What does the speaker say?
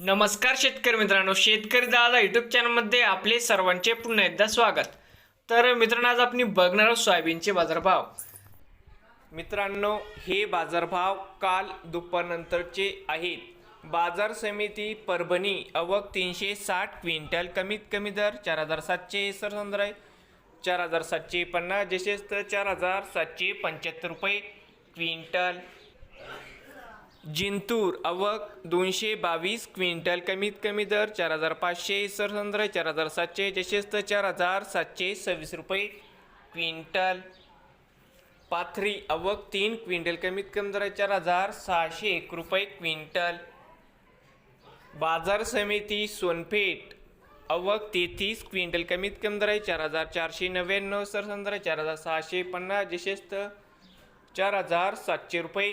नमस्कार शेतकरी मित्रांनो शेतकरी दादा यूट्यूब चॅनलमध्ये आपले सर्वांचे पुन्हा एकदा स्वागत. तर मित्रांनो आज आपण बघणार आहोत सोयाबीनचे बाजारभाव. मित्रांनो हे बाजारभाव काल दुपारनंतरचे आहेत. बाजार समिती परभणी अवक तीनशे साठ क्विंटल कमीत कमी दर चार हजार सातशे सरसंद्र आहे. चार हजार सातशे पन्नास जसेच तर चार हजार सातशे पंच्याहत्तर रुपये क्विंटल. जिंतूर अवक दोनशे बावीस क्विंटल कमीत कमी दर चार हजार पाचशे सरसंद्र चार हजार सातशे जसेच तर चार हजार सातशे सव्वीस रुपये क्विंटल पाथरी अवक तीन क्विंटल कमीत कमी दर चार हजार सहाशे एक रुपये क्विंटल बाजार समिती सोनपेठ अवक तेहतीस क्विंटल कमीत कमी दर चार हजार चारशे नव्याण्णव सरसंद्र चार हजार सहाशे पन्नास जसेच तर चार हजार सातशे रुपये